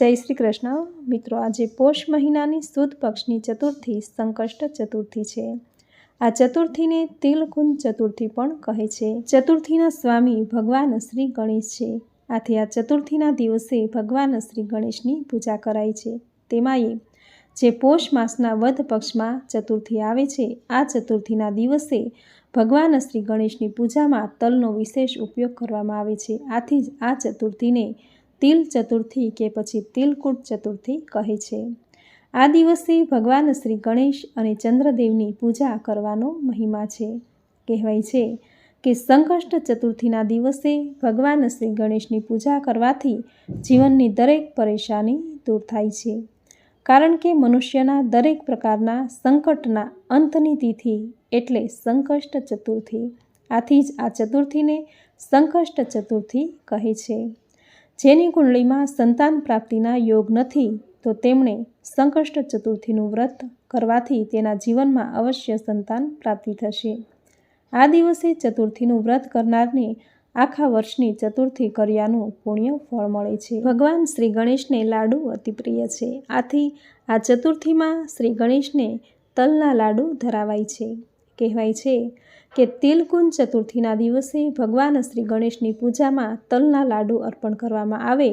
જય શ્રી કૃષ્ણ. મિત્રો, આજે પોષ મહિનાની સુદ પક્ષની ચતુર્થી સંકષ્ટ ચતુર્થી છે. આ ચતુર્થીને તિલકુંજ ચતુર્થી પણ કહે છે. ચતુર્થીના સ્વામી ભગવાન શ્રી ગણેશ છે. આથી આ ચતુર્થીના દિવસે ભગવાન શ્રી ગણેશની પૂજા કરાય છે. તેમાંય જે પોષ માસના વધ પક્ષમાં ચતુર્થી આવે છે, આ ચતુર્થીના દિવસે ભગવાન શ્રી ગણેશની પૂજામાં તલનો વિશેષ ઉપયોગ કરવામાં આવે છે. આથી જ આ ચતુર્થીને તિલ ચતુર્થી કે પછી તિલકુટ ચતુર્થી કહે છે. આ દિવસે ભગવાન શ્રી ગણેશ અને ચંદ્રદેવની પૂજા કરવાનો મહિમા છે. કહેવાય છે કે સંકષ્ટ ચતુર્થીના દિવસે ભગવાન શ્રી ગણેશની પૂજા કરવાથી જીવનની દરેક પરેશાની દૂર થાય છે. કારણ કે મનુષ્યના દરેક પ્રકારના સંકટના અંતની તિથિ એટલે સંકષ્ટ ચતુર્થી. આથી જ આ ચતુર્થીને સંકષ્ટ ચતુર્થી કહે છે. જેની કુંડળીમાં સંતાન પ્રાપ્તિના યોગ નથી, તો તેમણે સંકષ્ટ ચતુર્થીનું વ્રત કરવાથી તેના જીવનમાં અવશ્ય સંતાન પ્રાપ્તિ થશે. આ દિવસે ચતુર્થીનું વ્રત કરનારને આખા વર્ષની ચતુર્થી કર્યાનું પુણ્ય ફળ મળે છે. ભગવાન શ્રી ગણેશને લાડુ અતિ પ્રિય છે. આથી આ ચતુર્થીમાં શ્રી ગણેશને તલના લાડુ ધરાવાય છે. કહેવાય છે કે તિલકુંજ ચતુર્થીના દિવસે ભગવાન શ્રી ગણેશની પૂજામાં તલના લાડુ અર્પણ કરવામાં આવે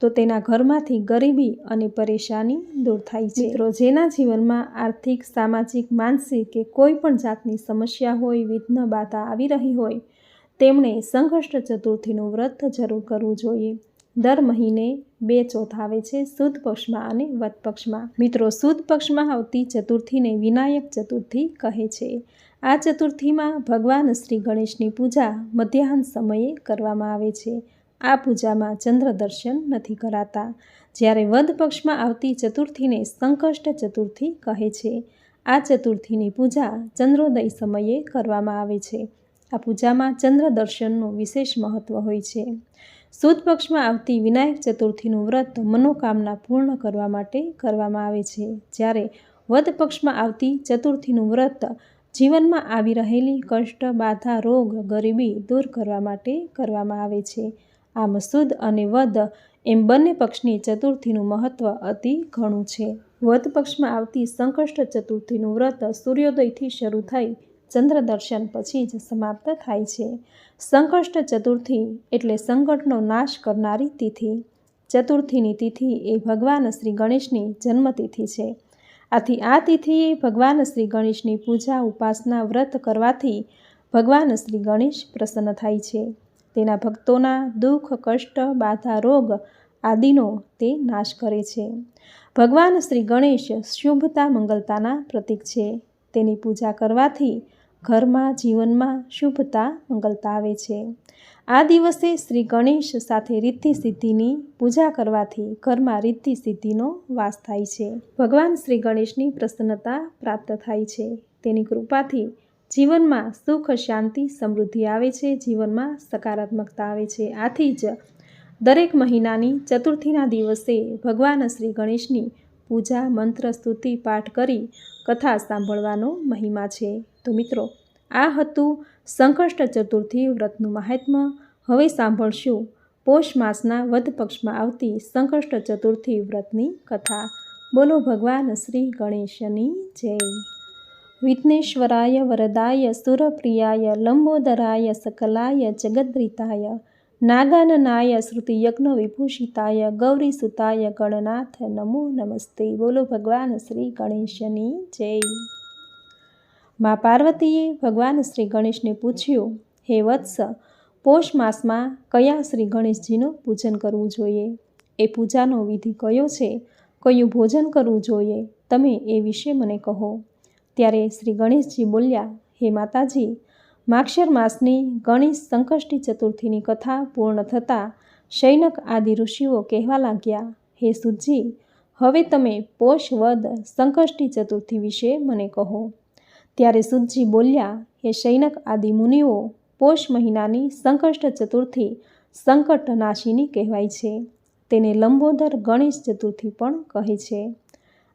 તો તેના ઘરમાંથી ગરીબી અને પરેશાની દૂર થાય છે. મિત્રો, જેના જીવનમાં આર્થિક, સામાજિક, માનસિક કે કોઈ પણ જાતની સમસ્યા હોય, વિઘ્ન, બાધા આવી રહી હોય, તેમણે સંઘર્ષ ચતુર્થીનું વ્રત જરૂર કરવું જોઈએ. દર મહિને બે ચોથ આવે છે સુદ પક્ષમાં અને વત પક્ષમાં. મિત્રો, સુદ પક્ષમાં આવતી ચતુર્થીને વિનાયક ચતુર્થી કહે છે. આ ચતુર્થીમાં ભગવાન શ્રી ગણેશની પૂજા મધ્યાહન સમયે કરવામાં આવે છે. આ પૂજામાં ચંદ્ર દર્શન નથી કરાતા. જ્યારે વધ પક્ષમાં આવતી ચતુર્થીને સંકષ્ટ ચતુર્થી કહે છે. આ ચતુર્થીની પૂજા ચંદ્રોદય સમયે કરવામાં આવે છે. આ પૂજામાં ચંદ્ર દર્શનનું વિશેષ મહત્ત્વ હોય છે. સુદ પક્ષમાં આવતી વિનાયક ચતુર્થીનું વ્રત મનોકામના પૂર્ણ કરવા માટે કરવામાં આવે છે. જ્યારે વધ પક્ષમાં આવતી ચતુર્થીનું વ્રત જીવનમાં આવી રહેલી કષ્ટ, બાધા, રોગ, ગરીબી દૂર કરવા માટે કરવામાં આવે છે. આમ સુદ અને વદ એમ બંને પક્ષની ચતુર્થીનું મહત્ત્વ અતિ ઘણું છે. વદ પક્ષમાં આવતી સંકષ્ટ ચતુર્થીનું વ્રત સૂર્યોદયથી શરૂ થઈ ચંદ્ર દર્શન પછી જ સમાપ્ત થાય છે. સંકષ્ટ ચતુર્થી એટલે સંકટનો નાશ કરનારી તિથિ. ચતુર્થીની તિથિ એ ભગવાન શ્રી ગણેશની જન્મતિથિ છે. આથી આ તિથિએ ભગવાન શ્રી ગણેશની પૂજા, ઉપાસના, વ્રત કરવાથી ભગવાન શ્રી ગણેશ પ્રસન્ન થાય છે. તેના ભક્તોના દુઃખ, કષ્ટ, બાધા, રોગ આદિનો તે નાશ કરે છે. ભગવાન શ્રી ગણેશ શુભતા, મંગલતાના પ્રતીક છે. તેની પૂજા કરવાથી ઘરમાં જીવનમાં શુભતા મંગલતા આવે છે. આ દિવસે શ્રી ગણેશ સાથે રિદ્ધિ સિદ્ધિની પૂજા કરવાથી ઘરમાં રિદ્ધિ સિદ્ધિનો વાસ થાય છે. ભગવાન શ્રી ગણેશની પ્રસન્નતા પ્રાપ્ત થાય છે. તેની કૃપાથી જીવનમાં સુખ, શાંતિ, સમૃદ્ધિ આવે છે. જીવનમાં સકારાત્મકતા આવે છે. આથી જ દરેક મહિનાની ચતુર્થીના દિવસે ભગવાન શ્રી ગણેશની પૂજા, મંત્ર, સ્તુતિ, પાઠ કરી કથા સાંભળવાનો મહિમા છે. તો મિત્રો, આ હતું સંકષ્ટ ચતુર્થી વ્રતનું મહાત્મ્ય હવે સાંભળશું, પોષ માસના વધ પક્ષમાં આવતી સંકષ્ટ ચતુર્થી વ્રતની કથા. બોલો ભગવાન શ્રી ગણેશની જય. વિઘ્નેશ્વરાય વરદાય, સુરપ્રિયાય, લંબોદરાય, સકલાય, જગદ્રિતાય, નાગાનનાય, શ્રુતિયજ્ઞ વિભૂષિતાય ગૌરીસુતાય ગણનાથ, નમો નમસ્તે. બોલો ભગવાન શ્રી ગણેશની જય. મા પાર્વતીએ ભગવાન શ્રી ગણેશને પૂછ્યું, હે વત્સ, પોષ માસમાં કયા શ્રી ગણેશજીનું પૂજન કરવું જોઈએ? એ પૂજાનો વિધિ કયો છે? કયું ભોજન કરવું જોઈએ? તમે એ વિશે મને કહો. ત્યારે શ્રી ગણેશજી બોલ્યા, હે માતાજી, માક્ષર માસની ગણેશ સંકષ્ટી ચતુર્થીની કથા પૂર્ણ થતાં શૈનક આદિ ઋષિઓ કહેવા લાગ્યા, હે સુજી હવે તમે પોષ વદ સંકષ્ટી ચતુર્થી વિશે મને કહો. ત્યારે સુજી બોલ્યા, હે શૈનક આદિ મુનિઓ, પોષ મહિનાની સંકષ્ટ ચતુર્થી સંકટનાશીની કહેવાય છે. તેને લંબોદર ગણેશ ચતુર્થી પણ કહે છે.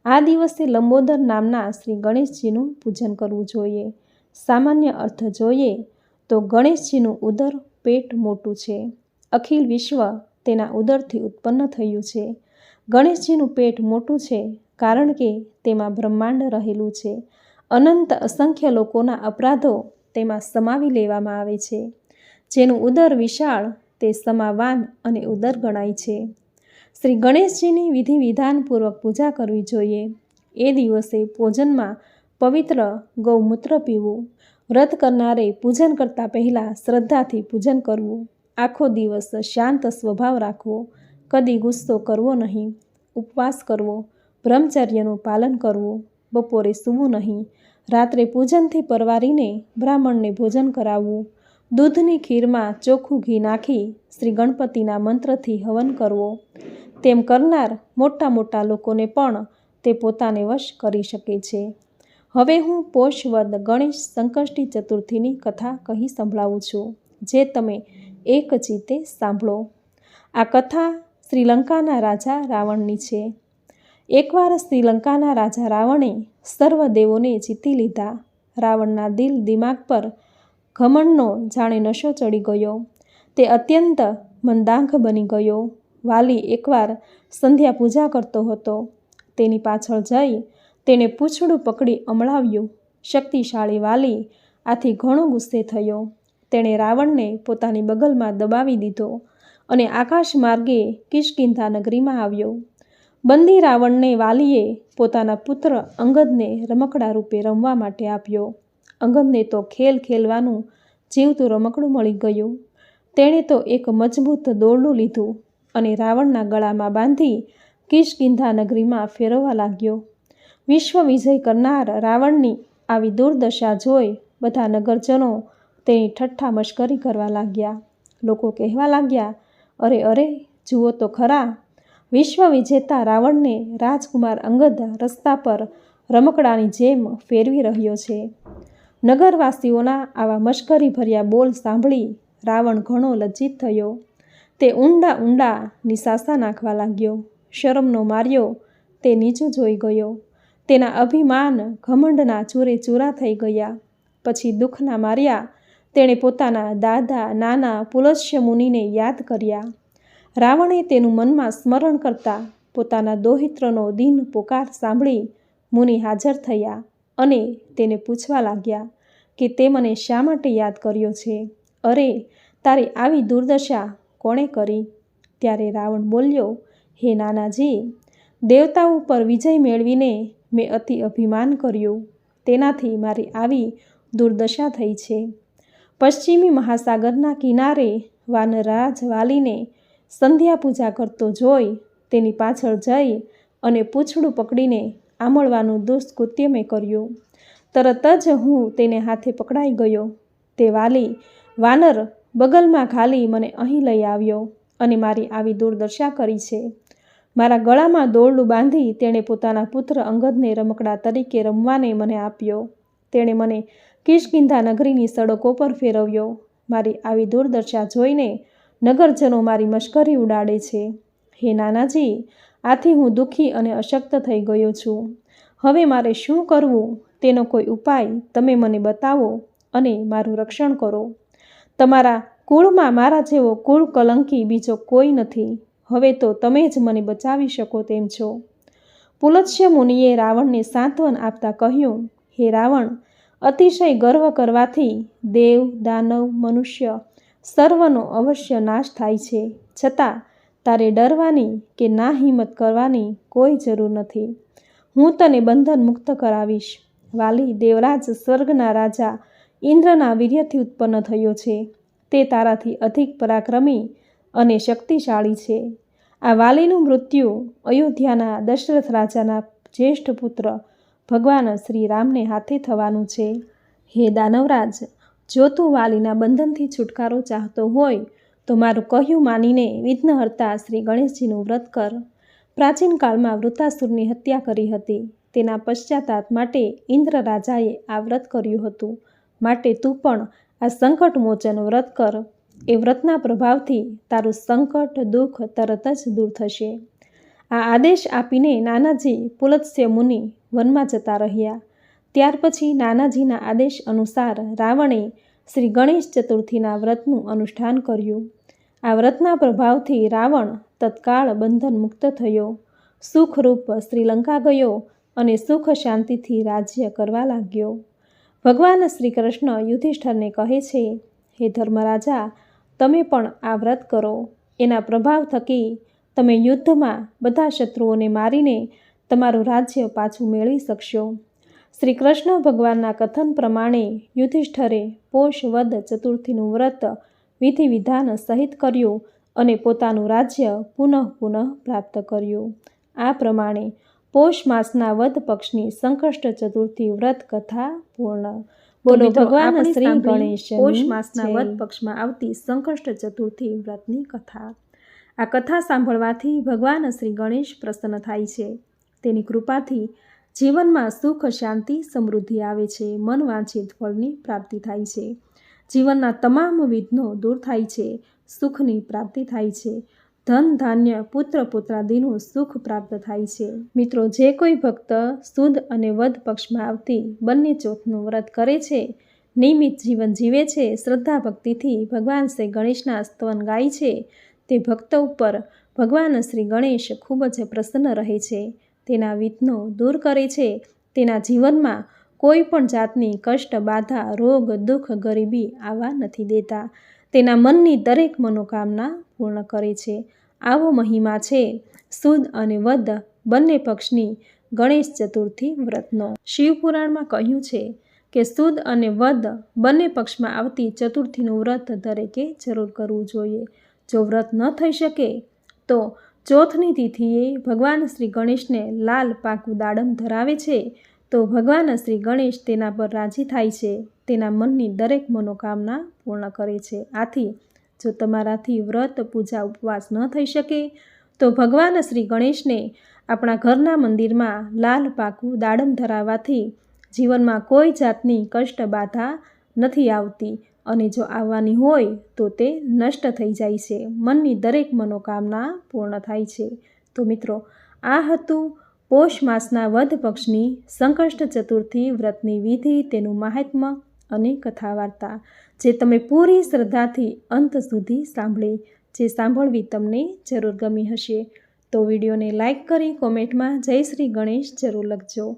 આ દિવસે લંબોદર નામના શ્રી ગણેશજીનું પૂજન કરવું જોઈએ. સામાન્ય અર્થ જોઈએ તો ગણેશજીનું ઉદર પેટ મોટું છે. અખિલ વિશ્વ તેના ઉદરથી ઉત્પન્ન થયું છે. ગણેશજીનું પેટ મોટું છે કારણ કે તેમાં બ્રહ્માંડ રહેલું છે. અનંત અસંખ્ય લોકોના અપરાધો તેમાં સમાવી લેવામાં આવે છે. જેનું ઉદર વિશાળ, તે સમાવાન અને ઉદર ગણાય છે. શ્રી ગણેશજીની વિધિ વિધાનપૂર્વક પૂજા કરવી જોઈએ. એ દિવસે ભોજનમાં પવિત્ર ગૌમૂત્ર પીવું. વ્રત કરનારે પૂજન કરતાં પહેલાં શ્રદ્ધાથી પૂજન કરવું. આખો દિવસ શાંત સ્વભાવ રાખવો. કદી ગુસ્સો કરવો નહીં. ઉપવાસ કરવો. બ્રહ્મચર્યનું પાલન કરવું. બપોરે સૂવું નહીં. રાત્રે પૂજનથી પરવારીને બ્રાહ્મણને ભોજન કરાવવું. દૂધની ખીરમાં ચોખ્ખું ઘી નાખી શ્રી ગણપતિના મંત્રથી હવન કરવો. તેમ કરનાર મોટા મોટા લોકોને પણ તે પોતાને વશ કરી શકે છે. હવે હું પોષવદ ગણેશ સંકષ્ટી ચતુર્થીની કથા કહી સંભળાવું છું, જે તમે એક જીતે સાંભળો. આ કથા શ્રીલંકાના રાજા રાવણની છે. એકવાર શ્રીલંકાના રાજા રાવણે સર્વ દેવોને જીતી લીધા. રાવણના દિલ દિમાગ પર ઘમંડનો જાણે નશો ચડી ગયો. તે અત્યંત મંદાંખ બની ગયો. વાલી એકવાર સંધ્યા પૂજા કરતો હતો. તેની પાછળ જઈ તેણે પૂંછડું પકડી અમળાવ્યું. શક્તિશાળી વાલી આથી ઘણો ગુસ્સે થયો. તેણે રાવણને પોતાની બગલમાં દબાવી દીધો અને આકાશ માર્ગે કિશકિંધા નગરીમાં આવ્યો. બંદી રાવણને વાલીએ પોતાના પુત્ર અંગદને રમકડા રૂપે રમવા માટે આપ્યો. અંગદને તો ખેલ ખેલવાનું, જીવતું રમકડું મળી ગયું. તેણે તો એક મજબૂત દોરડું લીધું અને રાવણના ગળામાં બાંધી કિશકિંધા નગરીમાં ફેરવવા લાગ્યો. વિશ્વ વિજય કરનાર રાવણની આવી દુર્દશા જોઈ બધા નગરજનો તેની ઠઠ્ઠા મશ્કરી કરવા લાગ્યા. લોકો કહેવા લાગ્યા, અરે અરે, જુઓ તો ખરા વિશ્વ વિજેતા રાવણને રાજકુમાર અંગદ રસ્તા પર રમકડાની જેમ ફેરવી રહ્યો છે. નગરવાસીઓના આવા મશ્કરીભર્યા બોલ સાંભળી રાવણ ઘણો લજ્જિત થયો. તે ઊંડા ઊંડા નિશાસા નાખવા લાગ્યો. શરમનો માર્યો, તે નીચું જોઈ ગયો. તેના અભિમાન ઘમંડના ચૂરે ચૂરા થઈ ગયા. પછી દુઃખના માર્યા, તેણે પોતાના દાદા, નાના, પુલસ્ય મુનિને યાદ કર્યા. રાવણે તેનું મનમાં સ્મરણ કરતા પોતાના દોહિત્રનો દિન પોકાર સાંભળી મુનિ હાજર થયા અને તેને પૂછવા લાગ્યા કે તે મને શા માટે યાદ કર્યો છે? અરે, તારી આવી દુર્દશા કોણે કરી? ત્યારે રાવણ બોલ્યો, હે નાનાજી, દેવતા ઉપર વિજય મેળવીને મેં અતિ અભિમાન કર્યું. તેનાથી મારી આવી દુર્દશા થઈ છે. પશ્ચિમી મહાસાગરના કિનારે વાનરાજ વાલીને સંધ્યા પૂજા કરતો જોઈ તેની પાછળ જઈ અને પૂંછડું પકડીને આમળવાનું દુષ્કૃત્ય મેં કર્યું. તરત જ હું તેને હાથે પકડાઈ ગયો. તે વાલી, વાનર, બગલમાં ખાલી મને અહીં લઈ આવ્યો અને મારી આવી દુર્દશા કરી છે. મારા ગળામાં દોરડું બાંધી તેણે પોતાના પુત્ર અંગદને રમકડા તરીકે રમવાને મને આપ્યો. તેણે મને કિશકિંધા નગરીની સડકો પર ફેરવ્યો. મારી આવી દુર્દશા જોઈને નગરજનો મારી મશ્કરી ઉડાડે છે. હે નાનાજી, આથી હું દુઃખી અને અશક્ત થઈ ગયો છું. હવે મારે શું કરવું? તેનો કોઈ ઉપાય તમે મને બતાવો અને મારું રક્ષણ કરો. તમારા કુળમાં મારા જેવો કુળ કલંકી બીજો કોઈ નથી. હવે તો તમે જ મને બચાવી શકો તેમ છો. પુલત્સ્ય મુનિએ રાવણને સાંત્વન આપતા કહ્યું, હે રાવણ, અતિશય ગર્વ કરવાથી દેવ, દાનવ, મનુષ્ય સર્વનો અવશ્ય નાશ થાય છે. છતાં, તારે ડરવાની કે ના હિંમત કરવાની કોઈ જરૂર નથી. હું તને બંધન મુક્ત કરાવીશ. વાલી દેવરાજ સ્વર્ગના રાજા ઇન્દ્રના વીર્યથી ઉત્પન્ન થયો છે. તે તારાથી અધિક પરાક્રમી અને શક્તિશાળી છે. આ વાલીનું મૃત્યુ અયોધ્યાના દશરથ રાજાના જ્યેષ્ઠ પુત્ર ભગવાન શ્રી રામને હાથે થવાનું છે. હે દાનવરાજ જો તું વાલીના બંધનથી છુટકારો ચાહતો હોય, તો મારું કહ્યું માનીને વિઘ્નહર્તા શ્રી ગણેશજીનું વ્રત કર. પ્રાચીન કાળમાં વૃતાસુરની હત્યા કરી હતી. તેના પશ્ચાતાપ માટે ઇન્દ્ર રાજાએ આ વ્રત કર્યું હતું. માટે તું પણ આ સંકટ મોચન વ્રત કર. એ વ્રતના પ્રભાવથી તારું સંકટ, દુઃખ તરત જ દૂર થશે. આ આદેશ આપીને નાનાજી પુલત્સ્ય મુનિ વનમાં જતા રહ્યા. ત્યાર પછી નાનાજીના આદેશ અનુસાર રાવણે શ્રી ગણેશ ચતુર્થીના વ્રતનું અનુષ્ઠાન કર્યું. આ વ્રતના પ્રભાવથી રાવણ તત્કાળ બંધન મુક્ત થયો. સુખરૂપ શ્રીલંકા ગયો અને સુખ શાંતિથી રાજ્ય કરવા લાગ્યો. ભગવાન શ્રી કૃષ્ણ યુધિષ્ઠરને કહે છે, હે ધર્મરાજા, તમે પણ આ વ્રત કરો. એના પ્રભાવ થકી તમે યુદ્ધમાં બધા શત્રુઓને મારીને તમારું રાજ્ય પાછું મેળવી શકશો. શ્રી કૃષ્ણ ભગવાનના કથન પ્રમાણે યુધિષ્ઠરે પોષ વદ ચતુર્થીનું વ્રત વિધિ વિધાન સહિત કર્યું અને પોતાનું રાજ્ય પુનઃ પુનઃ પ્રાપ્ત કર્યું. આ પ્રમાણે પોષ માસના વદ પક્ષની સંકષ્ટ ચતુર્થી વ્રત કથા પૂર્ણ. બોલો ભગવાન શ્રી ગણેશ પોષ માસના વદ પક્ષમાં આવતી સંકષ્ટ ચતુર્થી વ્રતની કથા. આ કથા સાંભળવાથી ભગવાન શ્રી ગણેશ પ્રસન્ન થાય છે. તેની કૃપાથી જીવનમાં સુખ, શાંતિ, સમૃદ્ધિ આવે છે. મન વાંછિત ફળની પ્રાપ્તિ થાય છે. જીવનના તમામ વિઘ્નો દૂર થાય છે. સુખની પ્રાપ્તિ થાય છે. ધન, ધાન્ય, પુત્ર, પુત્રાદિનું સુખ પ્રાપ્ત થાય છે. મિત્રો, જે કોઈ ભક્ત સુદ અને વધ પક્ષમાં આવતી બંને ચોથનું વ્રત કરે છે, નિયમિત જીવન જીવે છે, શ્રદ્ધા ભક્તિથી ભગવાન શ્રી ગણેશના સ્તવન ગાય છે, તે ભક્ત ઉપર ભગવાન શ્રી ગણેશ ખૂબ જ પ્રસન્ન રહે છે. તેના વિઘ્નો દૂર કરે છે. તેના જીવનમાં કોઈ પણ જાતની કષ્ટ, બાધા, રોગ, દુઃખ, ગરીબી આવવા નથી દેતા. તેના મનની દરેક મનોકામના પૂર્ણ કરે છે. આવો મહિમા છે. સુદ અને વદ બંને પક્ષની ગણેશ ચતુર્થી વ્રતનો. શિવપુરાણમાં કહ્યું છે કે સુદ અને વદ બંને પક્ષમાં આવતી ચતુર્થીનું વ્રત દરેકે જરૂર કરવું જોઈએ. જો વ્રત ન થઈ શકે, તો ચોથની તિથિએ ભગવાન શ્રી ગણેશને લાલ પાકું દાડમ ધરાવે છે, તો ભગવાન શ્રી ગણેશ તેના પર રાજી થાય છે, તેના મનની દરેક મનોકામના પૂર્ણ કરે છે. આથી, જો તમારાથી વ્રત, પૂજા, ઉપવાસ ન થઈ શકે, તો ભગવાન શ્રી ગણેશને આપણા ઘરના મંદિરમાં લાલ પાકું દાડમ ધરાવવાથી જીવનમાં કોઈ જાતની કષ્ટ બાધા નથી આવતી. અને જો આવવાની હોય તો તે નષ્ટ થઈ જાય છે. મનની દરેક મનોકામના પૂર્ણ થાય છે. તો મિત્રો, આ હતું પોષ માસના વધ પક્ષની સંકષ્ટ ચતુર્થી વ્રતની વિધિ, તેનું મહાત્મ્ય અને કથા વાર્તા જે તમે પૂરી શ્રદ્ધાથી અંત સુધી સાંભળી, જે સાંભળવી તમને જરૂર ગમી હશે. તો વિડીયોને લાઇક કરી કોમેન્ટમાં જય શ્રી ગણેશ જરૂર લખજો.